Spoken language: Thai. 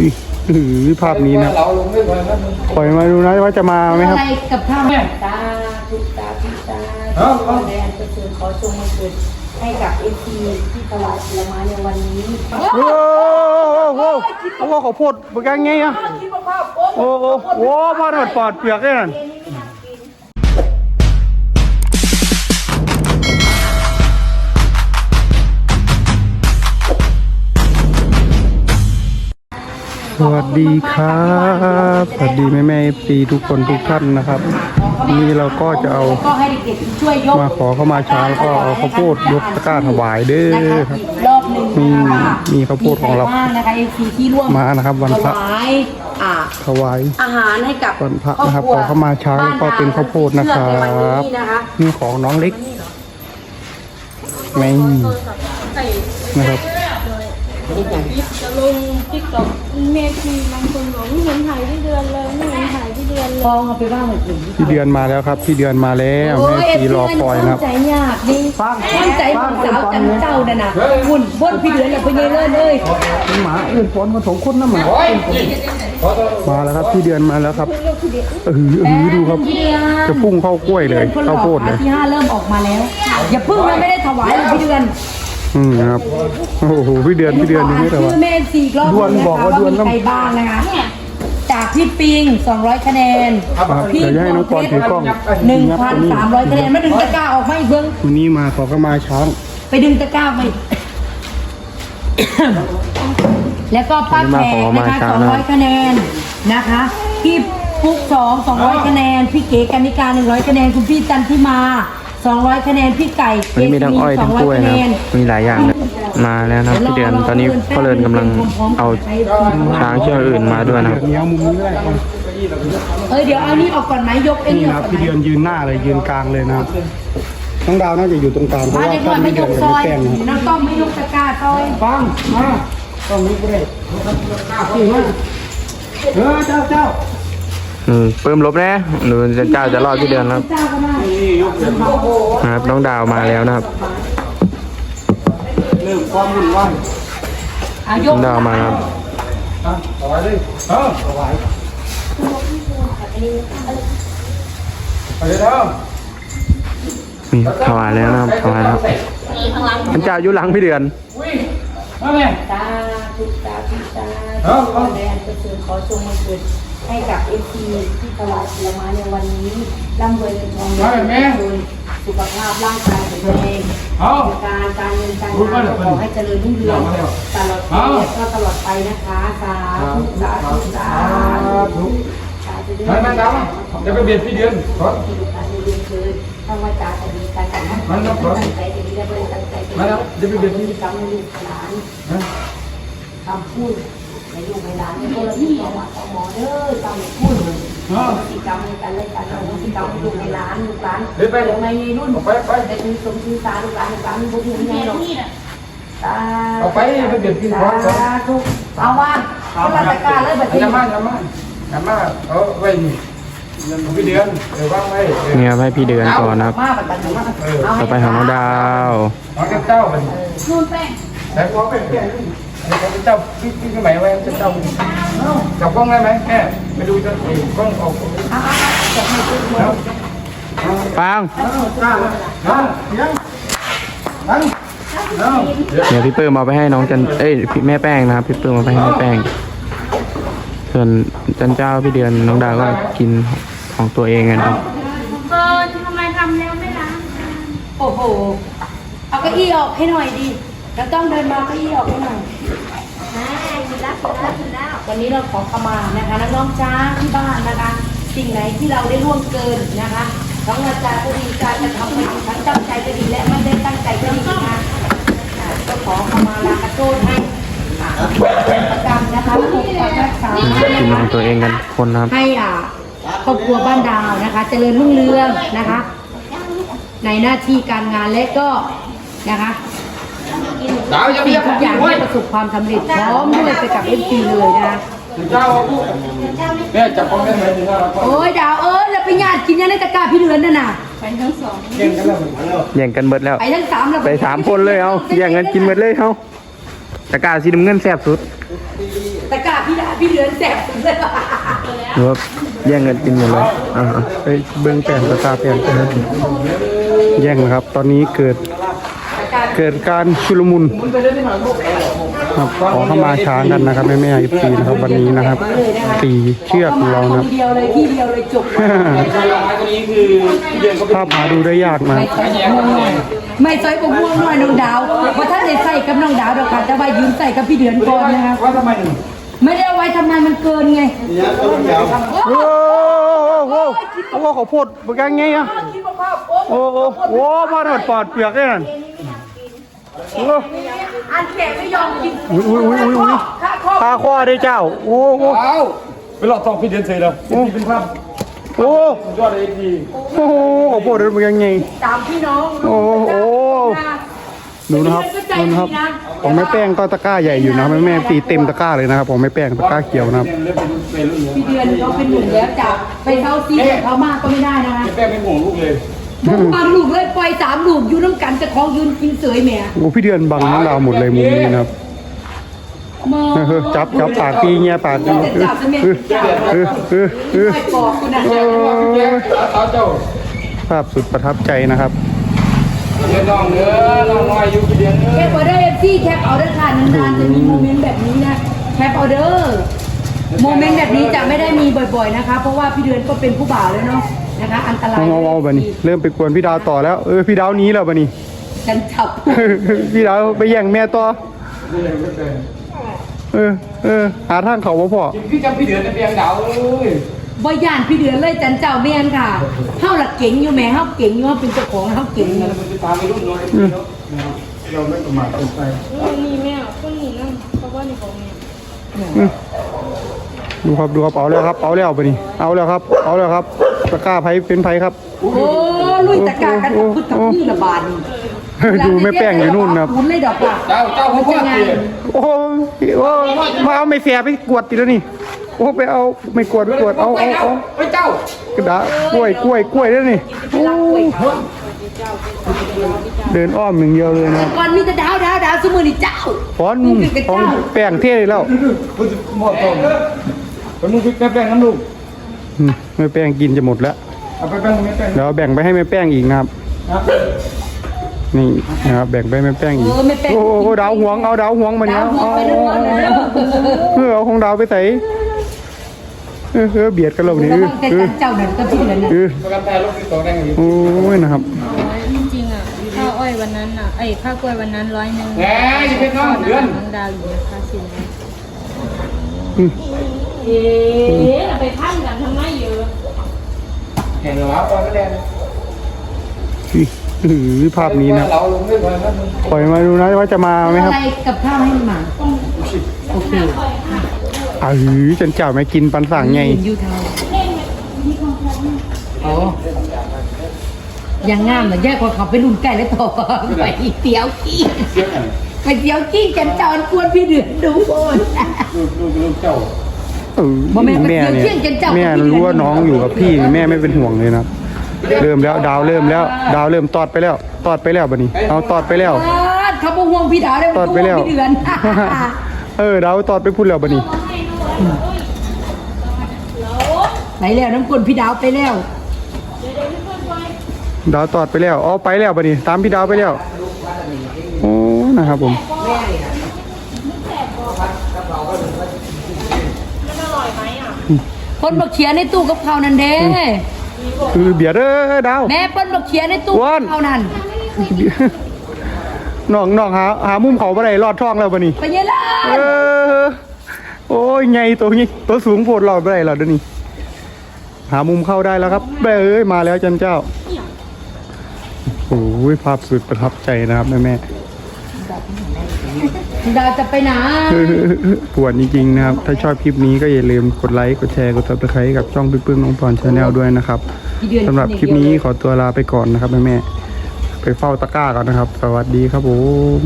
นี่หือภาพนี้นะเราลงไม่ไหวแล้วปล่อยมาดูนะว่าจะมาไหมครับ อะไรกับท่าแม่ตาทุกตาทุกตาทุกคนในอันประเสริฐขอจงมาเกิดให้กับเอซีที่ถวายผลไม้ในวันนี้โอ้โหโอ้โหโอ้โหขอโพดบกังไงอะโอ้โหโอ้พอดปอดเปียกเลยนั่น สวัสดีครับสวัสดีแม่แม่ปีทุกคนทุกท่านนะครับวันนี่เราก็จะเอาก็ให้เด็กๆช่วยยกมาขอเข้ามาช้าแล้วก็เอาข้าวโพดยกตะกร้าถวายเด้อนะคะครับอีกรอบหนึ่งมีนะคะมีข้าวโพดของเรามีใคบ้างนะคะเอซีที่ร่วมมานะครับวันพระถวายอ่าถวายอาหารให้กับวันพระนะครับคอบขอเข้ามาช้างแล้วก็เป็นข้าวโพดนะครับเชื่อในวันนี้นะคะนี่ของน้องเล็กไม่นะครับ จะลงติ๊กต็อกเมทีบางคนบอกไม่เห็นถ่ายที่เดือนเลยไม่เห็นถ่ายที่เดือนเลยฟองเอาไปบ้างเหมือนกันพี่เดือนมาแล้วครับพี่เดือนมาแล้วแม่ปีรอคอยนะครับใจยากดิตั้งใจของสาวจันเจ้าน่ะนะหุ่นบนพี่เดือนเลยพี่เยเลิศเลยหมาอื่นฝนมาสองคนนะหมาโอ้ยขอโทษมาแล้วครับพี่เดือนมาแล้วครับเออเออดูครับพี่เดือนจะพุ่งเข้ากล้วยเลยข้าวโพดเลยที่ห้าเริ่มออกมาแล้ว อย่าพึ่งนะไม่ได้ถวายเลยพี่เดือน อืมครับ โอ้โหพี่เดือนพี่เดือนนี่ไม่แต่ว่า ชื่อแม่สี่รอบด่วนบอกว่าด่วน มีใครบ้างนะคะ จากพี่ปิง 200 คะแนน ครับเดี๋ยวจะให้น้องปอนถือกล้อง1,300 คะแนนมาดึงตะกร้าออกมาอีกเบิ้งวันนี้มาขอเข้ามาช้างไปดึงตะกร้าไปแล้วก็ป้าแขกนะคะ 200 คะแนนนะคะ พี่ปุ๊กสอง200 คะแนน พี่เก๋กันนิการ 100 คะแนน คุณพี่จันทิมา 200คะแนนพี่ไก่วันนี้มีทั้งอ้อยทั้งกล้วย200นะคะแนนมีหลายอย่างเลยมาแล้วนะครับพี่เดือนตอนนี้พ่อเลินกำลังเอาช้างเชือกอื่นมาด้วยนะครับ เนี้ยมุมนี้ก็ได้ครับเออเดี๋ยวเอานี่ออกก่อนไหมยกไอ้นี่นี่อคอรักบก่อนพี่ไหม เดือนยืนหน้าเลยยืนกลางเลยนะครับน้องดาวน่าจะอยู่ตรงกลางเพราะมาว่าเดี๋ยวท่าก่อนนไม่ไม่ยเดือนกกับซไม่อยแป้งนะครับน้ำต้มไม่ยกตะกร้าซอยฟังมาตรงนี้ก็ได้สี่มาเออเจ้าเจ้า อืมเพิ่มลบนะหนูจะเจ้าจะรอดพี่เดือนนะครับเจ้าก็ได้นะครับน้องดาวมาแล้วนะครับเริ่มความวุ่นวายอายน้อกงดาวมาแล้วครับอะถวายเลยเออถวายไปเลยเด้อนี่ถวายแล้วนะครับถวายแล้วท่านเจ้าอยู่หลังพี่เดือนมาแม่ตาทุกตาทุกตาทุกคนในอันประเสริฐขอจงมาเกิด ให้กับเอซีที่ถวายผลไม้ในวันนี้ร่ำรวยเงินทองเยอะโดยสุขภาพร่างกายแข็งแรงเอาการการเงินการงานขอให้เจริญรุ่งเรืองตลอดไปและก็ตลอดไปนะคะสาธุสาธุสาธุสาธุมามาดาวเดี๋ยวไปเบียดพี่เดือนขอที่ลูกค้าเรียนเคยทำว่าจาจะดีการกันนะตั้งใจจะดีและบริตั้งใจจะมาแล้วเดี๋ยวไปเบียดพฤพี่ติกรรมในลูกหลานคำพูด ในลูกในหลานในคนละที่ต่อมาต่อหมอเด้อคำพูดพฤติกรรมในการเล่นการเล่นพฤติกรรมในลูกในหลานลูกหลานเดี๋ยวในรุ่นไปไปแต่คือสมชื่อสาลูกหลานลูกหลานบุญยังไงหรอกสาเอาไปไปเบียดพี่ขอขอสาธุเอาว่าคนละตะการเลยแบบนี้อย่ามาอย่ามาอย่ามาเอาไว้นี่พี่เดือนเดี๋ยววางไว้เนี่ยให้พี่เดือนก่อนนะครับมาแบบนี้ต่อไปของน้องดาวน้องเจ้าเป็นนู่นแป้งแต่ขอเป็นแก่ เขาเป็นเจ้าพี่พี่สมัยไว้เป็นเจ้าจับกล้องได้ไหมแม่ไปดูจะกล้องออกปังเดี๋ยวพี่เปิ้มเอาไปให้น้องจันเอ้ยพี่แม่แป้งนะครับพี่เปิ้มเอาไปให้แม่แป้ง ส่วนจันเจ้าพี่เดือนน้องดาวก็กินของตัวเองกันครับเออทำไมทำแล้วไม่ล้างโอ้โหเอาเก้าอี้ออกให้หน่อยดิ แล้วต้องเดินมาเก้าอี้ออกให้หน่อยอ่าอยู่แล้วอยู่แล้วอยู่แล้ววันนี้เราขอขมานะคะน้องๆจ้าที่บ้านนะคะ สิ่งไหนที่เราได้ล่วงเกินนะคะทั้งวาจาก็ดีการกระทำไม่ดีทั้งตั้งใจก็ดีและไม่ได้ตั้งใจก็ดีนะคะอ่าก็ขอขมาลากระโทษให้อ่าเป็นประกรรมนะคะปกปักรักษากินของตัวเองกันทุกคนนะครับให้อ่าครอบครัวบ้านดาวนะคะ เจริญรุ่งเรืองนะคะ ในหน้าที่การงานและก็นะคะ ดาวอย่าสิ่เบียงดทุกอย่างให้ประสบความสำเร็จพร้อมด้วยไปกับเอ็มซีเลยนะคะเจ้าแม่จับกล้องได้ไหมถึงเราโอ้ยดาวเอ้ยแล้วไปญาติกินยังในตะกร้าพี่เดือนนั่นน่ะเก่งกันแล้วแย่งกันเบิดแล้ว ไปทั้งสามแล้วไปสามคนเลยเอาแย่งกันกินหมดเลยเอาตะกร้าสีน้ำเงินแซ่บสุดเตะกร้าพี่ดาพี่เดือนแสบสุดเลยหรือว่าแย่งกันกินหมดเลยอ่าไปเบิ้งแป้งตะกร้าแป้งแย่งนะครับ ตอนนี้เกิด เกิดการชุลมุนครับขอเข้ามาช้างกันนะครับแม่แม่อีปีนะครับวันนี้นะครับตีเชือกของเรานะครับทีเดียวเลยที่เดียวเลยจบภาพหาดูได้ยากนะไม่ซอยบกม่วงหน่อยน้องดาวเพราะท่านได้ใส่กับน้องดาวดอกค่ะแต่ว่ายืมใส่กับพี่เดือนก่อนนะครับว่าทำไมหนึ่งไม่ได้เอาไว้ทำไมมันเกินไงโอ้โหโอ้โหโอ้โหขอโพดเบกไงอะโอ้โหโอ้พอหนดปอดเปียกเลยนั่นโอ้อันแกไม่ยอมกินอุ้ยอุ้ยอุ้ยอุ้ยอุ้ยข้าข้อตาคว้าได้เจ้า โอ้โหเอ้าไปหลอกตองพี่เดือนเฉยเลยพี่เป็นภาพโอ้สุดยอดเลยดีโอ้โหขอโพดเบกไงตามพี่น้องโอ้โห ดูนะครับดูนะครับของแม่แป้งก็ตะกร้าใหญ่อยู่นะแม่แม่ตีเต็มตะกร้าเลยนะครับของแม่แป้งตะกร้าเขียวนะครับเริ่มเป็นเป็นรุ่นนี้พี่เดือนเขาเป็นหนุ่มแล้วจับไปเท้าซีกับเขามากก็ไม่ได้นะคะ แป้งเป็นห่วงลูกเลย บางลูกเลยปล่อยสามลูกอยู่น้ำกันจะคล้องยืนกินเสยแหม่โอ้พี่เดือนบังน้องดาวหมดเลยมุมนี้นะครับมอเออจับจับปากปีเงี้ยปากปีจะจับจะเมียเออเออเออไม่ปอกคุณนะแจ๊คสาวเจ้าภาพสุดประทับใจนะครับเดือนน้องเนื้อน้องน้อยอยู่กี่เดือนเนื้แคอปออเดอร์เอฟซีแคปเอาเดอร์ค่ะนานๆจะมีโมเมนต์แบบนี้นะแคปออเดอร์โมเมนต์แบบนี้จะไม่ได้มีบ่อยๆนะคะ เพราะว่าพี่เดือนก็เป็นผู้บ่าวแล้วเนาะ นะคะอันตรายเอาเอาเอาบะนี่เริ่มไปกวนพี่ดาวต่อแล้ว เออพี่ดาวหนี้แล้วบะนี่กันจับพี่ดาวไปแย่งแม่ต่อ เออเออหาทางเขาบ่พอ พี่จำพี่เดือนในเปียงดาวเลยบ่ย่านพี่เดือนเลยจันเจ้าแม่นค่ะเฮาละเก่งอยู่แม่เฮาเก่งอยู่เฮาเป็นเจ้าของเฮาเก่งอยู่มันจะตามไปรุ่นน้อยเราไม่ประมาทเกินไปนี่แม่คนนี้นั่นเพราะว่านี่ของแม่ดูครับดูครับเอาแล้วครับเอาแล้วบะนี่เอาแล้วครับเอาแล้วครับ ตะกร้าไผเป็นไผครับ โอ้ลุยตะกร้ากันกับพุทธกับนี่ละบาดนี่ดูแม่แป้งอยู่นู่นนะครับ คุณเลยดอกว่าเจ้าเจ้าพ่อพ่อตีโอ้โหโอ้มาเอาไม่เสียไปกวดติแล้วนี่ โอ้ไปเอาไม่กวดไม่กวดเอาเอาเอาไปเจ้ากระดาษกล้วยกล้วยกล้วยแล้วนี่โอ้เดินอ้อมอย่างเดียวเลยนะก่อนมีแต่ดาวดาวดาวสมือนี่เจ้าฟอนมึงเป็นกระฟอนเจ้าแป้งเท่แล้วคุณจะหมดตรงไปมึงไปแป้งน้ำลูกอืม แม่แป้งกินจะหมดแล้วเอาไปแป้งไม่แป้งเดี๋ยวแบ่งไปให้แม่แป้งอีกนะครับ นี่นะครับแบ่งไปให้แม่แป้งอีก เออแม่แป้ง โอ้โหดาวหวงเอาดาวหวงมาเนี่ยดาวหัวเอาไปทั้งวันเลยเออเอาของดาวไปใส่เออเออเบียดกันเราระนี่วังแต่เออเจ้านั่นก็พี่เดือนน่ะเออประกันตายรถที่ต่อได้ไงโอ้ยนะครับ จริงๆอะข้าวอ้อยวันนั้นอะไอ้ข้าวกล้วยวันนั้นร้อยหนึ่งแหมอย่าเป็นน้องเดือน น้องดาวอยู่นะคะสินอืม เอ๊ะไปพันกันทำไมเยอะเห็นเหรอตอนแรกอือภาพนี้นะเราลงด้วยกันนะปล่อยมาดูนะว่าจะมาไหมครับ อะไรกับข้าวให้หมาโอเคอือฉันเจ้าไม่กินปันสั่งไงยูเทาอ๋อยังงามเลยแยกกว่าเขาไปรุ่นไก่แล้วต่อไปเตี๋ยวกี้เสียกันไปเตี๋ยวกี้กันจอนกวนพี่เดือนดูโอนลูกลูกลูกเจ้า เออบ่แม่นแม่เนี่ยเที่ยงกันเจ้าแม่รู้ว่าน้องอยู่กับพี่แม่ไม่เป็นห่วงเลยนะเริ่มแล้วดาวเริ่มแล้ว ดาวเริ่มตอดไปแล้ว ตอดไปแล้วบัดนี้ เอาตอดไปแล้วเขาบอกห่วงพี่ดาวได้ตอดไปแล้วพี่เดือนเออดาวตอดไปพูดแล้วบัดนี้ไหนแล้วน้ำกลนพี่ดาวไปแล้วดาวตอดไปแล้วอ๋อไปแล้วบัดนี้ ตามพี่ดาวไปแล้วโอ้นะครับผม คนบอกเขียนในตู้กับเขาวนั่นเด้คือเบียดเออดาวแม่เปิ้นบอกเขียนในตู้อ้วนกับเขาวนั่นน้องน้องหาหามุมเขาบ่ได้รอดท้องแล้วบัดนี้ไปเยล่ะเออโอ้ยไงตัวนี้ตัวสูงโพดรอดบ่ได้แล้วเดี๋ยวนี้หามุมเข้าได้แล้วครับเอ้ยมาแล้วจันเจ้าโอ้ยภาพสุดประทับใจนะครับแม่แม่ ดาวจะไปไหนๆปวดจริงๆนะครับ ถ้าชอบคลิปนี้ก็อย่าลืมกดไลค์ กดแชร์ กดซับสไครต์กับช่องพี่ปึ้งน้องพรชาแนลด้วยนะครับพี่เดือนสำหรับคลิปนี้ขอตัวลาไปก่อนนะครับแม่แม่ๆไปเฝ้าตะกร้าก่อนนะครับ สวัสดีครับผม